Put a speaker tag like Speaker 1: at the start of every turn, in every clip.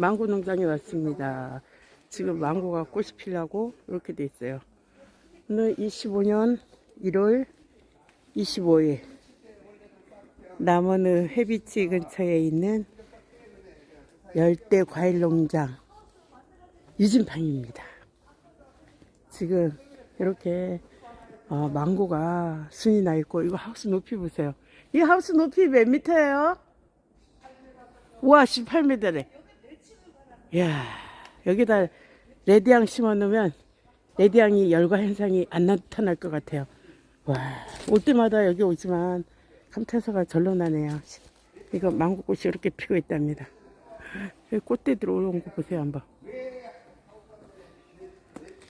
Speaker 1: 망고 농장에 왔습니다. 지금 망고가 꽃이 피려고 이렇게 돼 있어요. 오늘 25년 1월 25일 남원의 해비치 근처에 있는 열대 과일 농장 유진팡입니다. 지금 이렇게 어, 망고가 순이 나 있고 이거 하우스 높이 보세요. 이 하우스 높이 몇 미터예요? 우와 18m래. 이야 여기다 레드향 심어 놓으면 레드향이 열과 현상이 안 나타날 것 같아요. 와 올 때마다 여기 오지만 감탄사가 절로 나네요. 이거 망고꽃이 이렇게 피고 있답니다. 꽃대 들어오는 거 보세요 한번.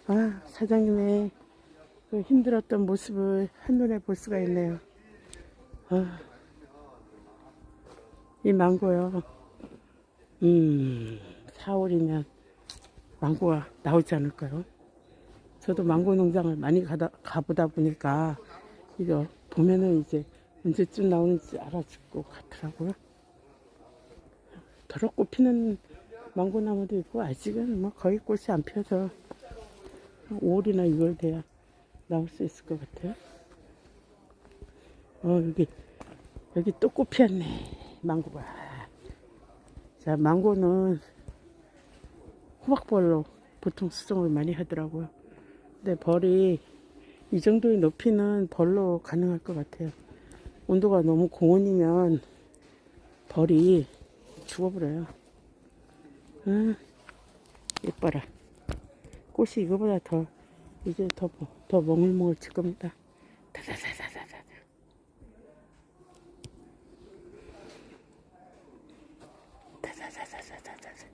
Speaker 1: 아 사장님의 그 힘들었던 모습을 한눈에 볼 수가 있네요. 아, 이 망고요. 음, 4월이면 망고가 나오지 않을까요? 저도 망고 농장을 많이 가다, 가보다 보니까 이거 보면은 이제 언제쯤 나오는지 알아줄 것 같더라고요. 더럽고 피는 망고 나무도 있고 아직은 뭐 거의 꽃이 안 펴서 5월이나 6월 돼야 나올 수 있을 것 같아요. 어, 여기, 여기 또 꽃 피었네. 망고가. 자, 망고는 호박벌로 보통 수정을 많이 하더라고요. 근데 벌이 이 정도의 높이는 벌로 가능할 것 같아요. 온도가 너무 고온이면 벌이 죽어버려요. 아, 예뻐라. 꽃이 이거보다 더, 이제 더, 더 멍울멍울 칠 겁니다. 다다다다다다. 다다다다다다.